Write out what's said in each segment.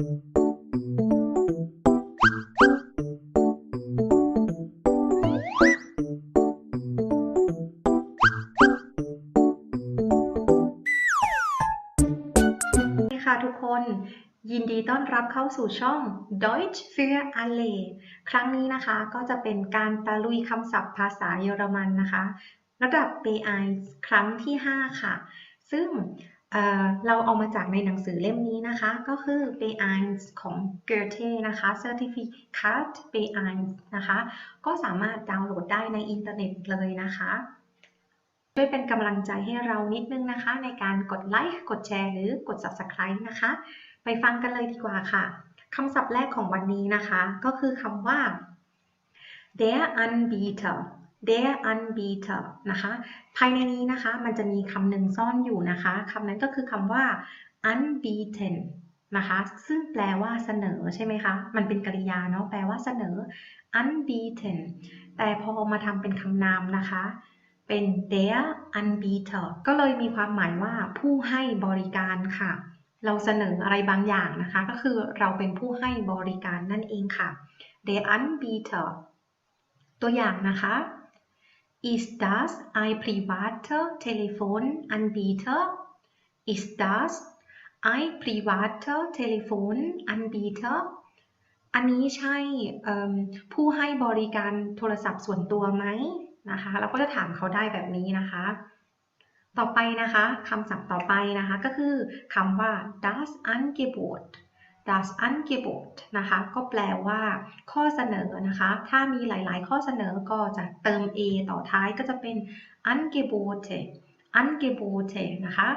สวัสดีค่ะทุกคนยินดีต้อนรับเข้าสู่ช่อง Deutsch für alle ครั้งนี้นะคะก็จะเป็นการตะลุยคำศัพท์ภาษาเยอรมันนะคะ ระดับ B1 ครั้งที่ 5 ค่ะ ซึ่ง เราเอามาจากในหนังสือเล่มนี้นะคะ ก็คือ B1 ของ Goethe นะคะ Certificate B1 นะคะ ก็สามารถดาวน์โหลดได้ในอินเทอร์เน็ตเลยนะคะช่วยเป็นกำลังใจให้เรานิดนึงนะคะ ในการกดไลค์กดแชร์หรือกด Subscribe นะคะ ไปฟังกันเลยดีกว่าค่ะคำศัพท์แรกของวันนี้นะคะ ก็คือคำว่า der Anbieter der Anbieter นะคะ ภายในนี้นะคะมันจะมีคำหนึ่งซ่อนอยู่นะคะคำนั้นก็คือคำว่า anbieten นะคะ ซึ่งแปลว่าเสนอใช่ไหมคะ มันเป็นกริยาเนาะแปลว่าเสนอ anbieten แต่พอมาทำเป็นคำนามนะคะ เป็น der Anbieter ก็เลยมีความหมายว่าผู้ให้บริการค่ะ เราเสนออะไรบางอย่างนะคะ ก็คือเราเป็นผู้ให้บริการนั่นเองค่ะ der Anbieter ตัวอย่างนะคะ Ist das ein privater Telefonanbieter? Ist das ein privater Telefonanbieter? อันนี้ใช่ผู้ให้บริการโทรศัพท์ส่วนตัวไหมนะคะ เราก็จะถามเขาได้แบบนี้นะคะ ต่อไปนะคะคำศัพท์ต่อไปนะคะก็คือคำว่า das Angebot das Angebot นะคะ ก็แปลว่าข้อเสนอนะคะ ถ้ามีหลาย ๆ ข้อเสนอก็จะเติม a ต่อท้ายก็จะเป็น Angebote Angebote นะคะ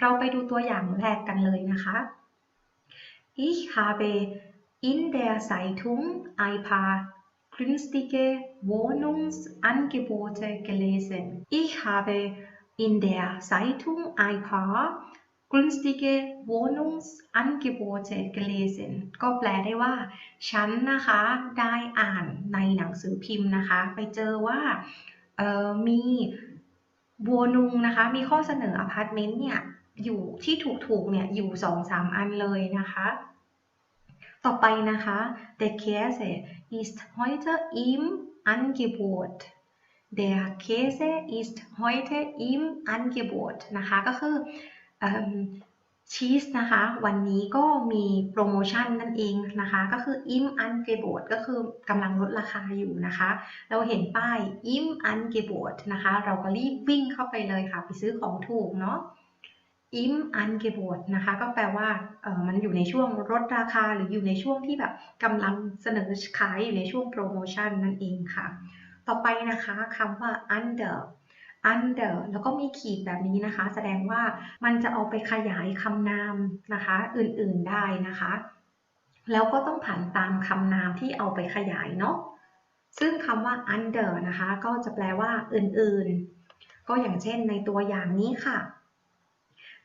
เราไปดูตัวอย่างแรกกันเลยนะคะ Ich habe in der Zeitung ein paar günstige Wohnungsangebote gelesen. Ich habe in der Zeitung ein paar günstige Wohnungsangebote gelesen ก็แปลได้ว่า ฉันนะคะได้อ่านในหนังสือพิมพ์นะคะ ไปเจอว่าเออมีบัวนุงนะคะ มีข้อเสนออพาร์ตเมนต์เนี่ย อยู่ที่ถูกๆเนี่ย อยู่2-3อันเลยนะคะ ต่อไปนะคะ Der Käse ist heute im Angebot Der Käse ist heute im Angebot นะคะ ก็คือ ชีสนะคะ วันนี้ก็มีโปรโมชั่นนั่นเองนะคะ ก็คือ im Angebot ก็คือกำลังลดราคาอยู่นะคะ เราเห็นป้าย im Angebot นะคะ เราก็รีบวิ่งเข้าไปเลยค่ะ ไปซื้อของถูกเนาะ im Angebot นะคะก็แปลว่าเออมันอยู่ในช่วงลดราคาหรืออยู่ในช่วงที่แบบกำลังเสนอขายอยู่ในช่วงโปรโมชั่นนั่นเองค่ะ ต่อไปนะคะคำว่า under under แล้วก็มีขีดแบบนี้นะคะ แสดงว่ามันจะเอาไปขยายคำนามนะคะอื่นๆได้นะคะ แล้วก็ต้องผ่านตามคำนามที่เอาไปขยายเนาะซึ่งคำว่า under นะคะ ก็จะแปลว่าอื่นๆ ก็อย่างเช่นในตัวอย่างนี้ค่ะ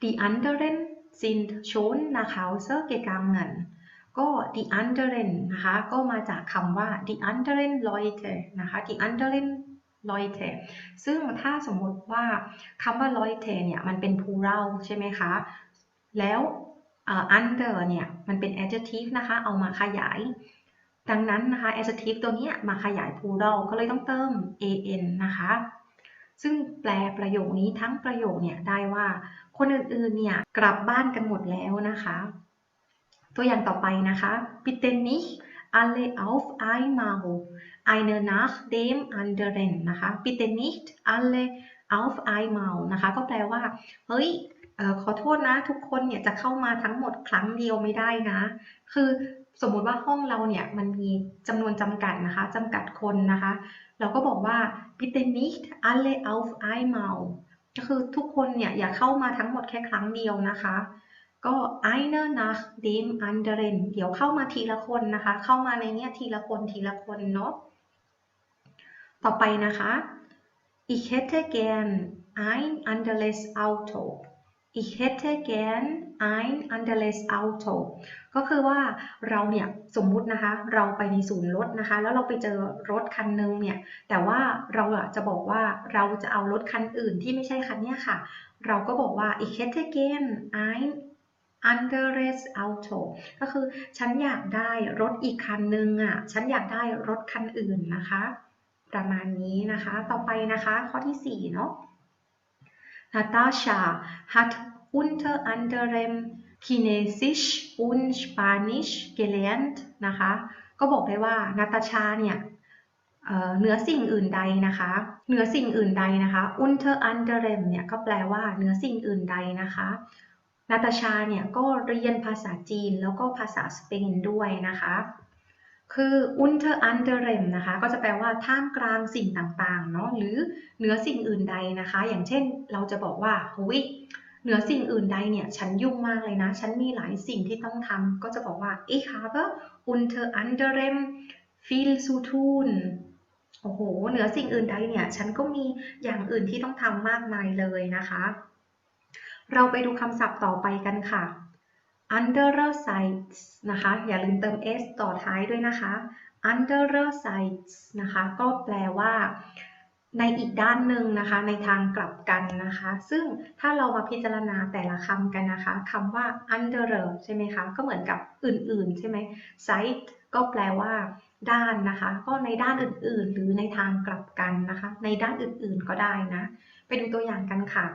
Die anderen sind schon nach Hause gegangen ก็ die anderen นะคะ ก็มาจากคำว่า die anderen Leute นะคะ die anderen Leute ซึ่งถ้าสมมติว่าคำว่า Leute เนี่ยมันเป็น plural ใช่ไหมคะ แล้ว under เนี่ยมันเป็น adjective นะคะเอามาขยาย ดังนั้นนะคะ adjective ตัวนี้มาขยาย plural ก็เลยต้องเติม an นะคะ ซึ่งแปลประโยคนี้ทั้งประโยคเนี่ยได้ว่าคนอื่นๆเนี่ยกลับบ้านกันหมดแล้วนะคะ ตัวอย่างต่อไปนะคะ bitte nicht alle auf einmal eine nach dem anderen นะคะ bitte nicht alle auf einmal นะคะ ก็แปลว่า เฮ้ยขอโทษนะ ทุกคนเนี่ยจะเข้ามาทั้งหมดครั้งเดียวไม่ได้นะ คือสมมุติว่าห้องเราเนี่ยมันมีจำนวนจำกัดนะคะจำกัดคนนะคะ เราก็บอกว่า bitte nicht alle auf einmal ก็คือทุกคนเนี่ยอย่าเข้ามาทั้งหมดแค่ครั้งเดียวนะคะ ก็ einer nach dem anderen เดี๋ยวเข้ามาทีละคนนะคะ เข้ามาในเนี้ยทีละคนทีละคนเนาะ ต่อไปนะคะ ich hätte gern ein anderes Auto ich hätte gern ein anderes Auto ก็คือว่าเราเนี่ยสมมุตินะคะ เราไปในศูนย์รถนะคะ แล้วเราไปเจอรถคันนึงเนี่ย แต่ว่าเราอะจะบอกว่าเราจะเอารถคันอื่นที่ไม่ใช่คันเนี้ยค่ะ เราก็บอกว่า ich hätte gern ein anderes Auto ก็คือฉันอยากได้รถอีกคันนึงอะฉันอยากได้รถคันอื่นนะคะ ประมาณนี้นะคะ ต่อไปนะคะข้อที่4เนาะ Natasha hat unter anderem Chinesisch und Spanisch gelernt นะคะ ก็บอกได้ว่านาตาชาเนี่ยเหนือสิ่งอื่นใดนะคะเหนือสิ่งอื่นใดนะคะ unter anderem เนี่ยก็แปลว่าเหนือสิ่งอื่นใดนะคะนาตาชาเนี่ยก็เรียนภาษาจีนแล้วก็ภาษาสเปนด้วยนะคะ คือ unter anderem นะคะก็จะแปลว่าท่ามกลางสิ่งต่างๆเนาะหรือเหนือสิ่งอื่นใดนะคะ อย่างเช่นเราจะบอกว่าเฮ้ยเหนือสิ่งอื่นใดเนี่ยฉันยุ่งมากเลยนะ ฉันมีหลายสิ่งที่ต้องทำก็จะบอกว่า ich habe unter anderem viel zu tun โอ้โห เหนือสิ่งอื่นใดเนี่ยฉันก็มีอย่างอื่นที่ต้องทำมากมายเลยนะคะ เราไปดูคำศัพท์ต่อไปกันค่ะ undersides นะคะ อย่าลืมเติม s ต่อท้ายด้วยนะคะ undersides นะคะ ก็แปลว่า ในอีกด้านหนึ่งนะคะ ในทางกลับกันนะคะ ซึ่งถ้าเรามาพิจารณาแต่ละคำกันนะคะคำว่า under ใช่ไหมคะ ก็เหมือนกับอื่น ๆ ใช่ไหม side ก็แปลว่าด้านนะคะ ก็ในด้านอื่น ๆ หรือในทางกลับกันนะคะ ในด้านอื่น ๆ ก็ได้นะ ไปดูตัวอย่างกันค่ะ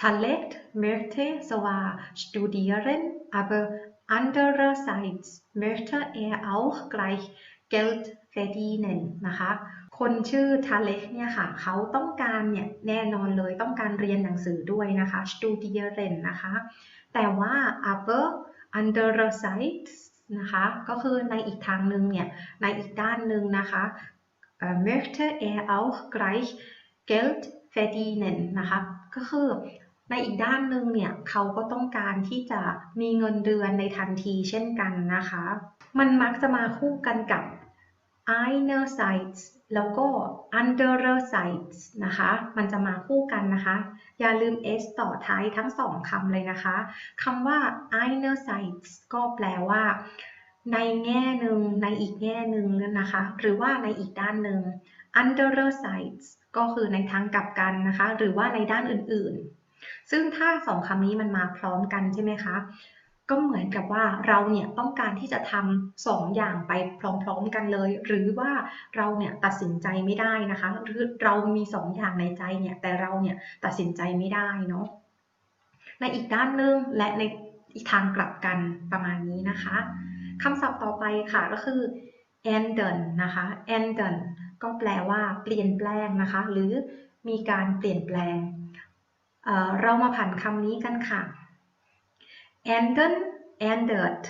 Talent möchte zwar studieren, aber andererseits möchte er auch gleich Geld verdienen นะคะ คนชื่อทาเล็กเนี่ยค่ะ เขาต้องการเนี่ยแน่นอนเลยต้องการเรียนหนังสือด้วยนะคะ studieren นะคะ แต่ว่า aber andererseits นะคะ ก็คือในอีกทางหนึ่งเนี่ย ในอีกด้านหนึ่งนะคะ möchte er auch gleich Geld verdienen นะคะ ก็คือ ในอีกด้านหนึ่งเนี่ยเขาก็ต้องการที่จะมีเงินเดือนในทันทีเช่นกันนะคะ มันมักจะมาคู่กันกับ einerseits แล้วก็ andererseits นะคะ มันจะมาคู่กันนะคะ อย่าลืม s ต่อท้ายทั้งสองคำเลยนะคะคำว่า einerseits ก็แปลว่าในแง่หนึ่งในอีกแง่หนึ่งนะคะ หรือว่าในอีกด้านหนึ่ง andererseits ก็คือในทางกลับกันนะคะ หรือว่าในด้านอื่นๆ ซึ่งถ้าสองคำนี้มันมาพร้อมกันใช่ไหมคะ ก็เหมือนกับว่าเราเนี่ยต้องการที่จะทำสองอย่างไปพร้อมๆกันเลย หรือว่าเราเนี่ยตัดสินใจไม่ได้นะคะ หรือเรามีสองอย่างในใจเนี่ยแต่เราเนี่ยตัดสินใจไม่ได้เนาะ ในอีกด้านหนึ่งและในอีกทางกลับกันประมาณนี้นะคะคำศัพท์ต่อไปค่ะก็คือ ändern นะคะ ändern ก็แปลว่าเปลี่ยนแปลงนะคะ หรือมีการเปลี่ยนแปลง เรามาผ่านคำนี้กันค่ะ ändern ändert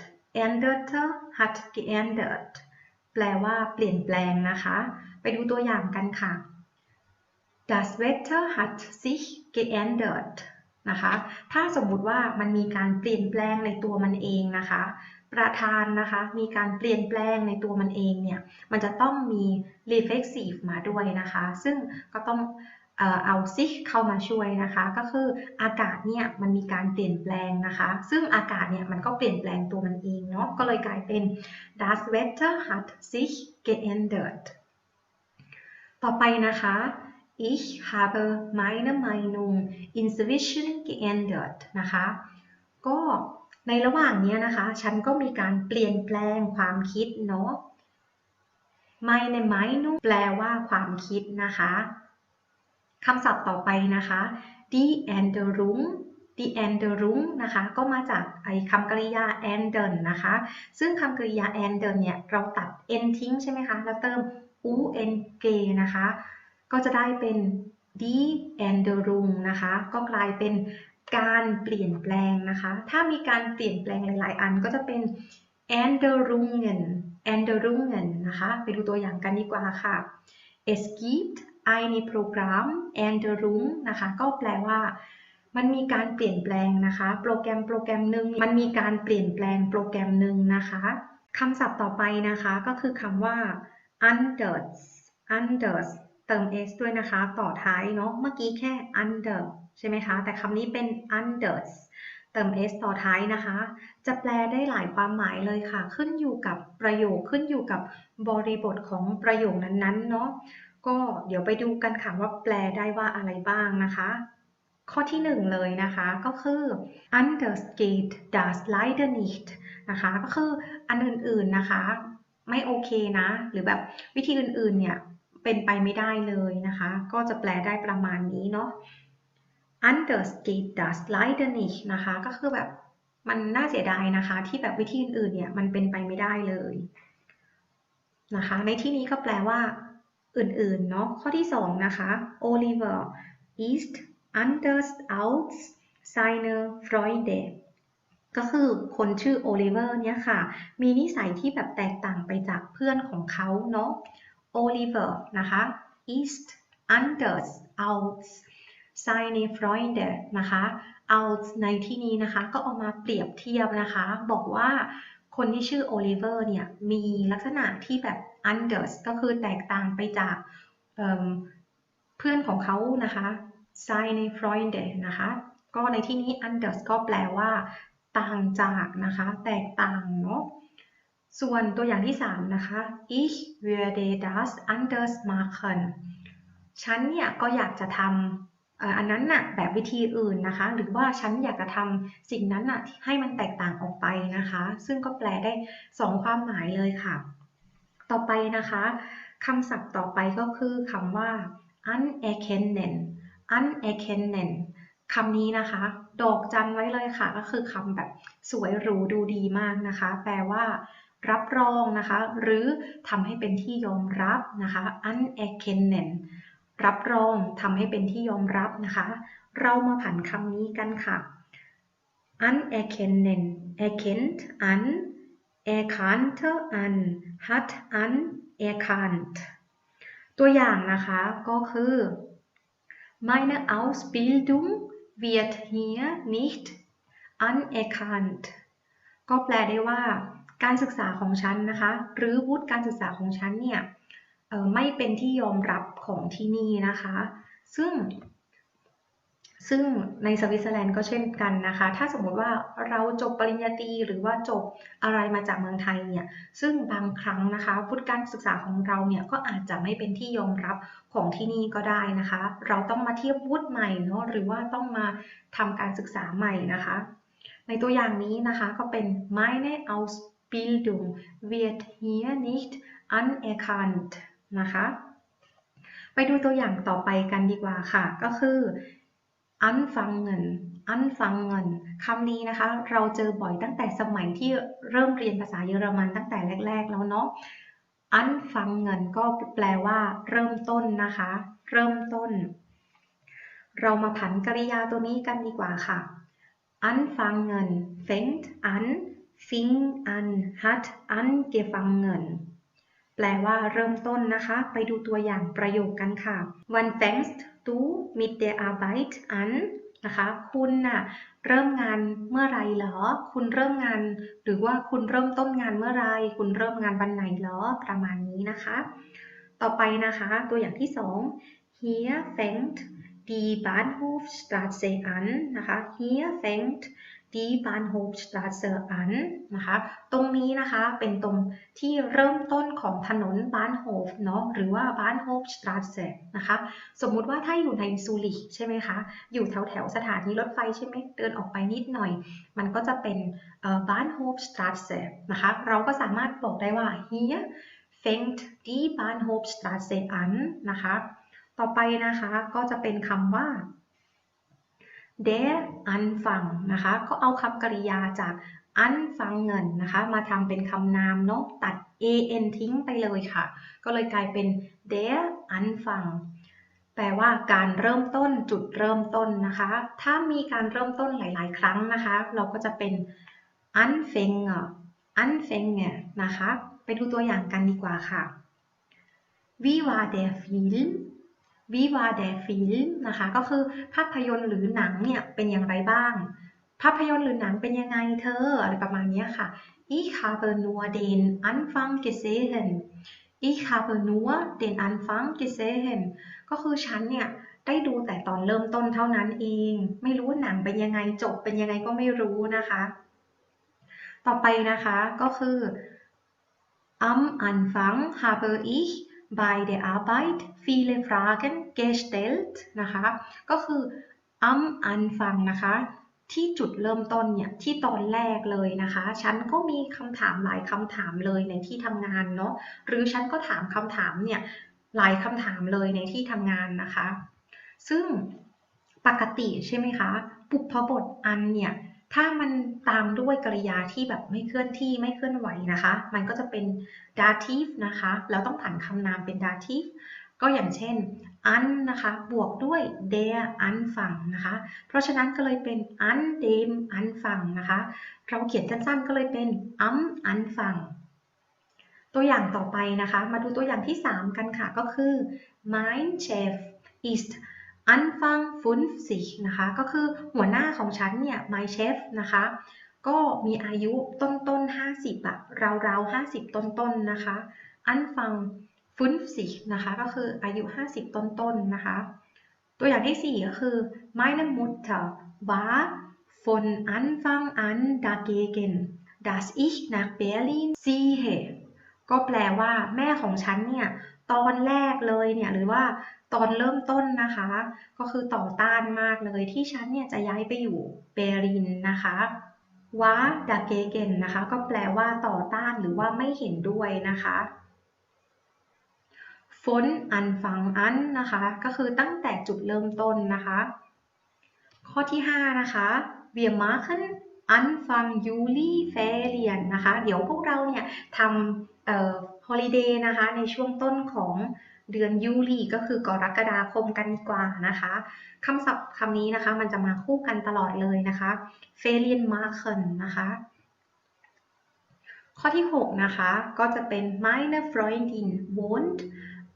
änderte hat geändert แปลว่าเปลี่ยนแปลงนะคะ ไปดูตัวอย่างกันค่ะ das Wetter hat sich geändert นะคะ ถ้าสมมุติว่ามันมีการเปลี่ยนแปลงในตัวมันเองนะคะ ประธานนะคะ มีการเปลี่ยนแปลงในตัวมันเองเนี่ย มันจะต้องมี reflexive มาด้วยนะคะ ซึ่งก็ต้อง เอาซิกเข้ามาช่วยนะคะ ก็คืออากาศเนี่ยมันมีการเปลี่ยนแปลงนะคะ ซึ่งอากาศเนี่ยมันก็เปลี่ยนแปลงตัวมันเองเนาะก็เลยกลายเป็น das Wetter hat sich geändert ต่อไปนะคะ ich habe meine Meinung inzwischen geändert นะคะ ก็ในระหว่างนี้นะคะ ฉันก็มีการเปลี่ยนแปลงความคิดเนาะ meine Meinung แปลว่าความคิดนะคะ คำศัพท์ต่อไปนะคะ die Änderung die Änderung นะคะ ก็มาจากไอคำกริยา ändern นะคะ ซึ่งคำกริยา ändern เนี่ย เราตัด n ทิ้งใช่ไหมคะ แล้วเติม ung นะคะ ก็จะได้เป็น die Änderung นะคะ ก็กลายเป็นการเปลี่ยนแปลงนะคะ ถ้ามีการเปลี่ยนแปลงหลาย ๆ อันก็จะเป็น Änderungen Änderungen นะคะ ไปดูตัวอย่างกันดีกว่าค่ะ es gibt eine Programm Änderung นะคะ ก็แปลว่า มันมีการเปลี่ยนแปลงนะคะ โปรแกรมโปรแกรมหนึ่งมันมีการเปลี่ยนแปลงโปรแกรมหนึ่งนะคะคำศัพท์ต่อไปนะคะก็คือคำว่า anders anders เติม s ด้วยนะคะ ต่อท้ายเนาะเมื่อกี้แค่ under ใช่ไหมคะ แต่คำนี้เป็น anders เติม s ต่อท้ายนะคะ จะแปลได้หลายความหมายเลยค่ะ ขึ้นอยู่กับประโยคขึ้นอยู่กับบริบทของประโยคนั้นๆเนาะ ก็เดี๋ยวไปดูกันค่ะว่าแปลได้ว่าอะไรบ้างนะคะ ข้อที่หนึ่งเลยนะคะก็คือ anders geht das leider nicht นะคะก็คืออันอื่นๆนะคะ ไม่โอเคนะ หรือแบบวิธีอื่นๆเนี่ยเป็นไปไม่ได้เลยนะคะ ก็จะแปลได้ประมาณนี้เนาะ anders geht das leider nicht นะคะก็คือแบบมันน่าเสียดายนะคะ ที่แบบวิธีอื่นๆเนี่ยมันเป็นไปไม่ได้เลยนะคะ ในที่นี้ก็แปลว่า อื่นๆเนาะข้อที่ 2 นะคะ Oliver ist anders als seine Freunde ก็คือคนชื่อโอลิเวอร์เนี่ยค่ะ มีนิสัยที่แบบแตกต่างไปจากเพื่อนของเขาเนาะ Oliver นะคะ ist anders als seine Freunde นะคะ als ในที่นี้นะคะ ก็เอามาเปรียบเทียบนะคะ บอกว่า คนที่ชื่อโอลิเวอร์เนี่ยมีลักษณะที่แบบ anders ก็คือแตกต่างไปจากเเพื่อนของเขานะคะ seine Freunde นะคะก็ในที่นี้ anders ก็แปลว่าต่างจากนะคะแตกต่างเนาะส่วนตัวอย่างที่ 3 นะคะ ich würde das anders machen ฉันเนี่ยก็อยากจะทำ อันนั้นน่ะแบบวิธีอื่นนะคะ หรือว่าฉันอยากจะทำสิ่งนั้นน่ะให้มันแตกต่างออกไปนะคะ ซึ่งก็แปลได้ 2 ความหมายเลยค่ะ ต่อไปนะคะคำศัพท์ต่อไปก็คือคำว่า anerkennen anerkennen คำนี้นะคะ ดอกจันไว้เลยค่ะ ก็คือคำแบบสวยหรูดูดีมากนะคะ แปลว่า รับรองนะคะ หรือทำให้เป็นที่ยอมรับนะคะ anerkennen รับรองทำให้เป็นที่ยอมรับนะคะ เรามาผันคำนี้กันค่ะ anerkennen erkennt an erkannte an hat an erkannt ตัวอย่างนะคะก็คือ meine Ausbildung wird hier nicht anerkannt ก็แปลได้ว่าการศึกษาของฉันนะคะ หรือวุฒิการศึกษาของฉันเนี่ย ไม่เป็นที่ยอมรับของที่นี่นะคะ ซึ่ง ซึ่งในสวิตเซอร์แลนด์ก็เช่นกันนะคะ ถ้าสมมติว่าเราจบปริญญาตรีหรือว่าจบอะไรมาจากเมืองไทยเนี่ย ซึ่งบางครั้งนะคะพุทธการศึกษาของเราเนี่ยก็อาจจะไม่เป็นที่ยอมรับของที่นี่ก็ได้นะคะ เราต้องมาเทียบวุฒิใหม่เนาะหรือว่าต้องมาทำการศึกษาใหม่นะคะ ในตัวอย่างนี้นะคะก็เป็น meine Ausbildung wird hier nicht anerkannt นะคะ ไปดูตัวอย่างต่อไปกันดีกว่าค่ะ ก็คืออันฟังเงิน อันฟังเงินคำนี้นะคะ เราเจอบ่อยตั้งแต่สมัยที่เริ่มเรียนภาษาเยอรมันตั้งแต่แรก ๆ แล้วเนาะอันฟังเงินก็แปลว่า เริ่มต้นนะคะ เริ่มต้น เรามาผันกริยาตัวนี้กันดีกว่าค่ะอันฟังเงิน fängt an fing an hat angefangen แปลว่าเริ่มต้นนะคะ ไปดูตัวอย่างประโยคกันค่ะ Wann fängst du mit der Arbeit an นะคะ คุณน่ะเริ่มงานเมื่อไรเหรอ คุณเริ่มงาน หรือว่าคุณเริ่มต้นงานเมื่อไร คุณเริ่มงานวันไหนเหรอ ประมาณนี้นะคะ ต่อไปนะคะ ตัวอย่างที่2 Hier fängt die Bahnhofstraße an นะคะ Hier fängt die Bahnhofstraße an นะคะ ตรงนี้นะคะเป็นตรงที่เริ่มต้นของถนน Bahnhof เนาะหรือว่า Bahnhofstraße นะคะ สมมุติว่าถ้าอยู่ในซูริกใช่ไหมคะ อยู่แถวแถวสถานีรถไฟใช่ไหมเดินออกไปนิดหน่อย มันก็จะเป็น Bahnhofstraße นะคะ เราก็สามารถบอกได้ว่า hier fängt die Bahnhofstraße an นะคะ ต่อไปนะคะก็จะเป็นคำว่า der Anfang นะคะก็เอาคำกริยาจาก anfangen นนะคะมาทำเป็นคำนามเนาะตัด an ทิ้งไปเลยค่ะ ก็เลยกลายเป็น der Anfang แปลว่าการเริ่มต้นจุดเริ่มต้นนะคะ ถ้ามีการเริ่มต้นหลาย ๆ ครั้งนะคะ เราก็จะเป็น Anfänger Anfänger นะคะ ไปดูตัวอย่างกันดีกว่าค่ะ Wie war der Film วิวาเดฟิลนะคะ ก็คือภาพยนตร์หรือหนังเนี่ยเป็นอย่างไรบ้าง ภาพยนตร์หรือหนังเป็นยังไงเธอ อะไรประมาณนี้ค่ะ Ich habe nur den Anfang gesehen Ich habe nur den Anfang gesehen ก็คือฉันเนี่ยได้ดูแต่ตอนเริ่มต้นเท่านั้นเอง ไม่รู้หนังเป็นยังไงจบเป็นยังไงก็ไม่รู้นะคะ ต่อไปนะคะก็คือ Am Anfang habe ich bei der Arbeit viele Fragen gestellt นะคะ ก็คือ am Anfang นะคะ ที่จุดเริ่มต้นเนี่ยที่ตอนแรกเลยนะคะ ฉันก็มีคำถามหลายคำถามเลยในที่ทำงานเนาะหรือฉันก็ถามคำถามเนี่ยหลายคำถามเลยในที่ทำงานนะคะ ซึ่งปกติใช่ไหมคะ ปุพบทอันเนี่ย ถ้ามันตามด้วยกริยาที่แบบไม่เคลื่อนที่ไม่เคลื่อนไหวนะคะ มันก็จะเป็น dative นะคะแล้วต้องผันคำนามเป็น dative ก็อย่างเช่น an นะคะ บวกด้วย der Anfang นะคะ เพราะฉะนั้นก็เลยเป็น an dem Anfang นะคะ เราเขียนสั้นๆก็เลยเป็น am Anfang ตัวอย่างต่อไปนะคะ มาดูตัวอย่างที่ 3 กันค่ะ ก็คือ mein Chef ist Anfang 50นะคะ ก็คือหัวหน้าของฉันเนี่ย my chef นะคะ ก็มีอายุต้นต้นห้าสิบอะราวๆ50ต้นๆนนะคะ Anfang 50นสินะคะ ก็คืออายุ50ต้นๆนนะคะ ตัวอย่างที่4ก็คือ meine Mutter war von Anfang an dagegen dass ich nach Berlin ziehe ก็แปลว่าแม่ของฉันเนี่ย ตอนแรกเลยเนี่ย หรือว่า ตอนเริ่มต้นนะคะ ก็คือต่อต้านมากเลยที่ฉันเนี่ยจะย้ายไปอยู่เบรินนะคะวาดาเกเกนนะคะ ก็แปลว่าต่อต้านหรือว่าไม่เห็นด้วยนะคะฝนอันฟังอันนะคะ ก็คือตั้งแต่จุดเริ่มต้นนะคะ ข้อที่ 5 นะคะ wir machen Anfang Juli Ferien นนะคะ เดี๋ยวพวกเราเนี่ยทำเอ่อ holiday นะคะในช่วงต้นของ เดือนยูลีก็คือกรกฎาคมกันกว่านะคะคำศัพท์คำนี้นะคะมันจะมาคู่กันตลอดเลยนะคะ Ferien machen นะคะข้อที่ 6 นะคะก็จะเป็น meine Freundin wohnt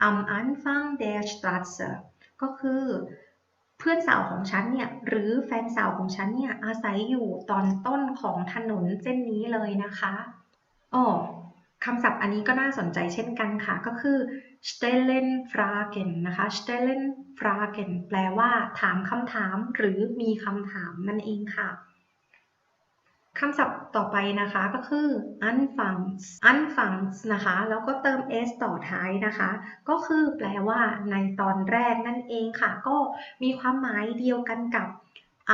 am Anfang der Straße ก็คือเพื่อนสาวของฉันเนี่ยหรือแฟนสาวของฉันเนี่ยอาศัยอยู่ตอนต้นของถนนเส้นนี้เลยนะคะอ๋อ คำศัพท์อันนี้ก็น่าสนใจเช่นกันค่ะ ก็คือ stellen fragen นะคะ stellen fragen แปลว่า ถามคำถาม หรือมีคำถามนั่นเองค่ะคำศัพท์ต่อไปนะคะก็คือ anfangs anfangs นะคะ แล้วก็เติม s ต่อท้ายนะคะ ก็คือแปลว่าในตอนแรกนั่นเองค่ะ ก็มีความหมายเดียวกันกับ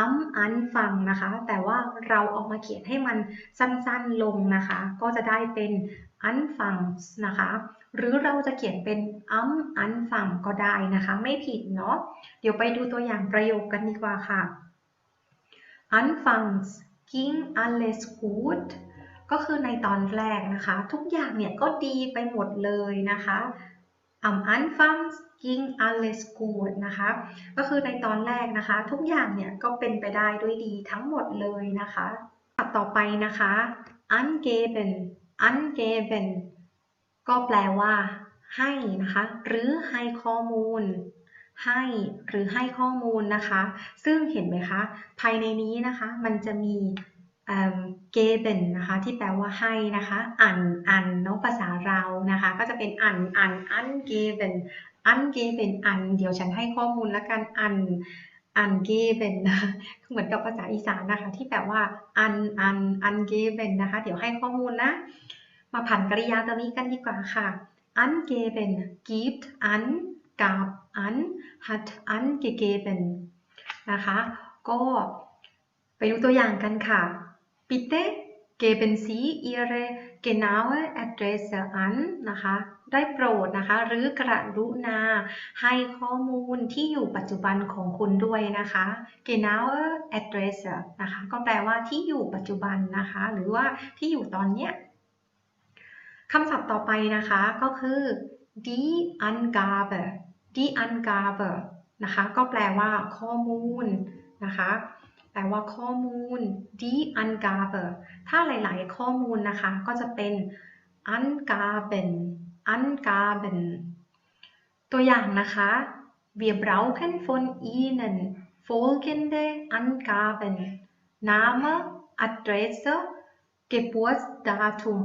am Anfang นะคะ แต่ว่าเราเอามาเขียนให้มันสั้นๆลงนะคะ ก็จะได้เป็น Anfangs นะคะ หรือเราจะเขียนเป็น am Anfang ก็ได้นะคะ ไม่ผิดเนาะเดี๋ยวไปดูตัวอย่างประโยคกันดีกว่าค่ะ Anfangs ging alles gut ก็คือในตอนแรกนะคะ ทุกอย่างเนี่ยก็ดีไปหมดเลยนะคะ am Anfang ging alles gut นะคะ ก็คือในตอนแรกนะคะ ทุกอย่างเนี่ยก็เป็นไปได้ด้วยดีทั้งหมดเลยนะคะตับต่อไปนะคะ angeben angeben ก็แปลว่า ให้นะคะ หรือให้ข้อมูล ให้หรือให้ข้อมูลนะคะ ซึ่งเห็นไหมคะ ภายในนี้นะคะ มันจะมีเกเบนนะคะที่แปลว่าให้นะคะ อันอันเนาะภาษาเรานะคะ ก็จะเป็นอันอันอันเกเบนอันเกเบนอัน เดี๋ยวฉันให้ข้อมูลแล้วกันอัน อันเกเบนนะเหมือนกับภาษาอีสานนะคะ ที่แปลว่าอันอันอันเกเบนนะคะ เดี๋ยวให้ข้อมูลนะ มาผันกริยาตัวนี้กันดีกว่าค่ะอันเกเป็น gibt an gab an hat angegeben นะคะ ก็ไปดูตัวอย่างกันค่ะ bitte geben Sie Ihre genaue Adresse an นะคะ ได้โปรดนะคะ หรือกรุณาให้ข้อมูลที่อยู่ปัจจุบันของคุณด้วยนะคะ genaue Adresse นะคะ ก็แปลว่าที่อยู่ปัจจุบันนะคะ หรือว่าที่อยู่ตอนเนี้ยคำศัพท์ต่อไปนะคะก็คือ die Angabe die Angabe นะคะ ก็แปลว่าข้อมูลนะคะ แปลว่าข้อมูล die Angabe ถ้าหลาย ๆ ข้อมูลนะคะ ก็จะเป็น Angaben Angaben ตัวอย่างนะคะ wir brauchen von Ihnen folgende Angaben Name Adresse Geburtsdatum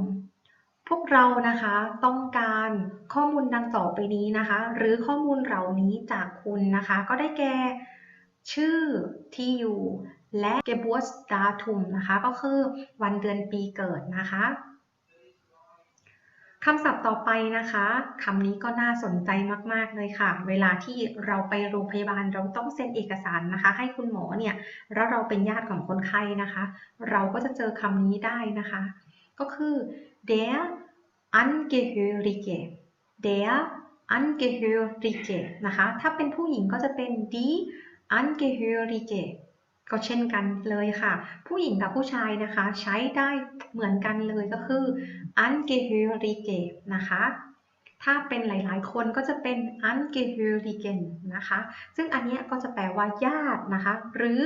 พวกเรานะคะต้องการข้อมูลดังต่อไปนี้นะคะ หรือข้อมูลเหล่านี้จากคุณนะคะ ก็ได้แก่ชื่อที่อยู่ และ Geburtsdatum นะคะ ก็คือวันเดือนปีเกิดนะคะคำศัพท์ต่อไปนะคะคำนี้ก็น่าสนใจมาก ๆ เลยค่ะ เวลาที่เราไปโรงพยาบาลเราต้องเซ็นเอกสารนะคะ ให้คุณหมอเนี่ยแล้วเราเป็นญาติของคนไข้นะคะ เราก็จะเจอคำนี้ได้นะคะ ก็คือ der Angehörige der Angehörige นะคะ ถ้าเป็นผู้หญิงก็จะเป็น die Angehörige ก็เช่นกันเลยค่ะ ผู้หญิงกับผู้ชายนะคะ ใช้ได้เหมือนกันเลยก็คือ Angehörige นะคะ ถ้าเป็นหลายๆ คนก็จะเป็น Angehörigen นะคะ ซึ่งอันนี้ก็จะแปลว่าญาตินะคะ หรือ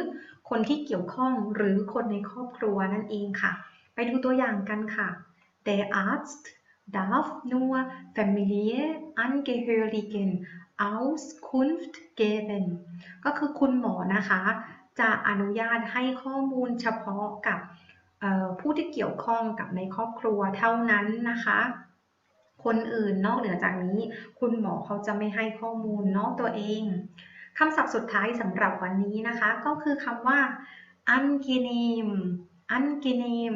คนที่เกี่ยวข้องหรือคนในครอบครัวนั่นเองค่ะ ไปดูตัวอย่างกันค่ะ Der Arzt darf nur Familie Angehörigen Auskunft geben ก็คือคุณหมอนะคะ จะอนุญาตให้ข้อมูลเฉพาะกับผู้ที่เกี่ยวข้องกับในครอบครัวเท่านั้นนะคะ คนอื่นนอกเหนือจากนี้ คุณหมอเขาจะไม่ให้ข้อมูลเนอกตัวเองคำศัพท์สุดท้ายสำหรับวันนี้นะคะ ก็คือคำว่า angenehm angenehm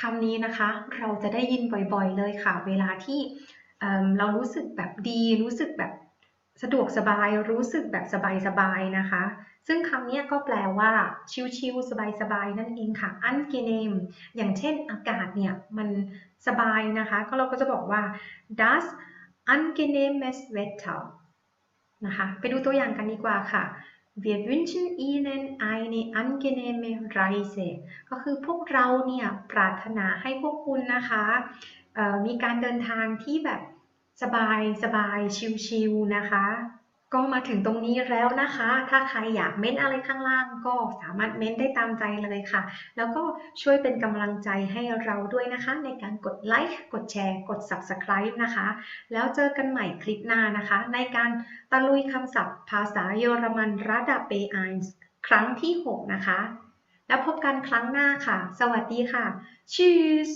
คำนี้นะคะ เราจะได้ยินบ่อยๆเลยค่ะ เวลาที่เเรารู้สึกแบบดีรู้สึกแบบ สะดวกสบายรู้สึกแบบสบายๆนะคะ ซึ่งคำนี้ก็แปลว่า ชิลๆสบายๆนั่นเองค่ะ angenehm อย่างเช่นอากาศเนี่ย มันสบายนะคะก็เราก็จะบอกว่า das angenehmes Wetter นะคะไปดูตัวอย่างกันดีกว่าค่ะ Wir wünschen Ihnen eine angenehme Reise ก็คือพวกเราเนี่ย ปรารถนาให้พวกคุณนะคะมีการเดินทางที่แบบ สบายสบายชิลๆนะคะ ก็มาถึงตรงนี้แล้วนะคะ ถ้าใครอยากเม้นอะไรข้างล่างก็สามารถเม้นได้ตามใจเลยค่ะ แล้วก็ช่วยเป็นกำลังใจให้เราด้วยนะคะ ในการกดไลค์กดแชร์ กด Subscribe นะคะ แล้วเจอกันใหม่คลิปหน้านะคะ ในการตะลุยคำศัพท์ภาษาเยอรมันระดับ B1 ครั้งที่ 6 นะคะ แล้วพบกันครั้งหน้าค่ะ สวัสดีค่ะ Tschüss